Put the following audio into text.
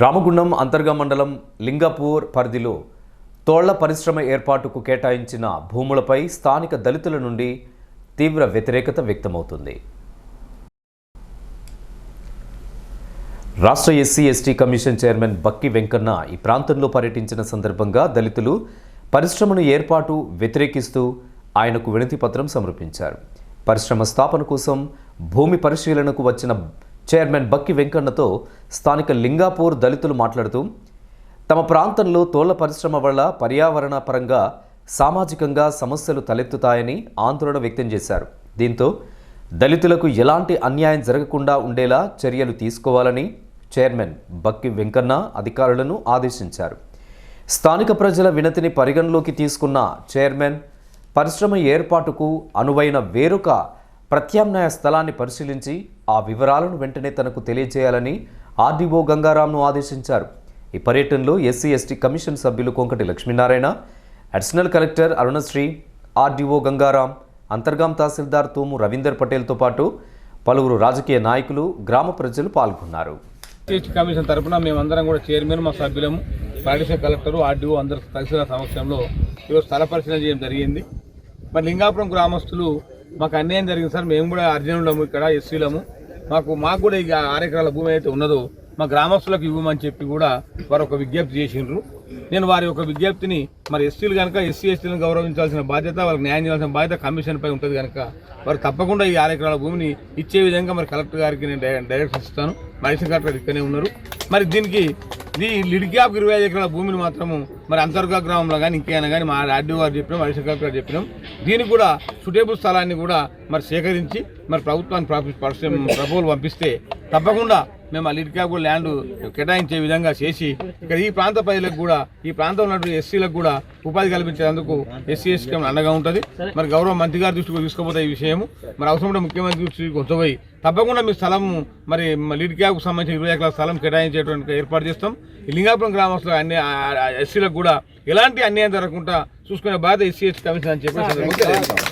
రామగుండం అంతర్గ మండలం లింగాపూర్ పరిధిలో తోళ్ళ పరిశ్రమ ఏర్పాటుకు కేటాయించిన భూములపై స్థానిక దళితుల నుండి తీవ్ర వ్యతిరేకత వ్యక్తమవుతుంది. రాష్ట్ర SC ST commission chairman Bakki Venkanna ఈ ప్రాంతంలో పర్యటించిన సందర్భంగా దళితులు పరిశ్రమను ఏర్పాటు వ్యతిరేకిస్తూ ఆయనకు వినతిపత్రం సమర్పించారు. పరిశ్రమ స్థాపన కోసం భూమి పరిశీలనకు వచ్చిన చైర్మన్ బక్కి వెంకన్నతో స్థానిక లింగాపూర్ దళితులు మాట్లాడుతూ తమ ప్రాంతంలో తోళ్ళ పరిశ్రమ వల్ల పర్యావరణ పరంగా సామాజికంగా సమస్యలు తలెత్తుతాయని ఆందోళన వ్యక్తం చేశారు. దీంతో దళితులకు ఎలాంటి అన్యాయం జరగకుండా ఉండేలా చర్యలు తీసుకోవాలని చైర్మన్ బక్కి వెంకన్న అధికారులను ఆదేశించారు. స్థానిక ప్రజల వినతిని పరిగణలోకి తీసుకున్న చైర్మన్ పరిశ్రమ ఏర్పాటుకు అనువైన వేరొక ప్రత్యామ్నాయ స్థలాన్ని పరిశీలించి ఆ వివరాలను వెంటనే తనకు తెలియజేయాలని ఆర్డీఓ గంగారాంను ఆదేశించారు. ఈ పర్యటనలో ఎస్సీ ఎస్టీ కమిషన్ సభ్యులు Konkati Lakshminarayana additional collector Arunasri RDO Gangaram Antargam తహసీల్దార్ తూము రవీందర్ పటేల్తో పాటు పలువురు రాజకీయ నాయకులు గ్రామ ప్రజలు పాల్గొన్నారు. ఎస్టీ కమిషన్ తరఫున మేమందరం కూడా చైర్మన్ మా సభ్యులము అడిషనల్ కలెక్టరు ఆర్డీఓ అందరు తహసీల్దార్ సమక్షంలో ఈరోజు స్థల పరిశీలన చేయడం జరిగింది. మరి లింగాపురం గ్రామస్తులు మాకు అన్యాయం జరిగింది సార్. మేము కూడా అర్జునులము ఇక్కడ ఎస్సీలము. మాకు మాకు కూడా ఇక ఆరెకరాల భూమి అయితే ఉన్నదో మా గ్రామస్తులకు ఇవ్వమని చెప్పి కూడా వారు ఒక విజ్ఞప్తి చేసిండ్రు. నేను వారి యొక్క విజ్ఞప్తిని మరి ఎస్సీలు కనుక ఎస్సీ ఎస్టీలను గౌరవించాల్సిన బాధ్యత వాళ్ళకి న్యాయం చేయాల్సిన బాధ్యత కమిషన్ పై ఉంటుంది కనుక వారు తప్పకుండా ఈ ఆరు ఎకరాల భూమిని ఇచ్చే విధంగా మరి కలెక్టర్ గారికి నేను డైరెక్ట్ ఇస్తాను. మహేశ్వర కలెక్టర్ ఇక్కడనే ఉన్నారు. మరి దీనికి ఈ లిడిక్యాప్ ఇరవై ఐదు ఎకరాల భూమిని మాత్రము మరి అంతర్గా గ్రామంలో కానీ ఇంకేమైనా కానీ మా ఆర్డీఓ గారు చెప్పినాం మహేశ్వర గారు చెప్పినాం. దీనికి కూడా సుటేబుల్ స్థలాన్ని కూడా మరి సేకరించి మరి ప్రభుత్వానికి ప్రపోజల్ పంపిస్తే తప్పకుండా మేము ఆ లిడిక్యాప్ కూడా ల్యాండ్ కేటాయించే విధంగా చేసి ఇక్కడ ఈ ప్రాంత ప్రజలకు కూడా ఈ ప్రాంతంలో ఉన్నటువంటి ఎస్సీలకు కూడా ఉపాధి కల్పించేందుకు ఎస్సీ ఎస్టీ అండగా ఉంటుంది. మరి గౌరవ మంత్రి గారి దృష్టికి తీసుకుపోతే ఈ విషయం మరి అవసరం ఉంటే ముఖ్యమంత్రి దృష్టికి కొంచపోయి తప్పకుండా మీ స్థలం మరి లీడ్ సంబంధించిన ఇరవై ఎకరాల స్థలం కేటాయించేటువంటి ఏర్పాటు చేస్తాం. లింగాపురం గ్రామస్తులు అన్ని ఎస్సీలకు కూడా ఎలాంటి అన్యాయం జరగకుండా చూసుకునే బాధ్యత ఎస్సీ ఎస్టీ కమిషన్ అని చెప్పి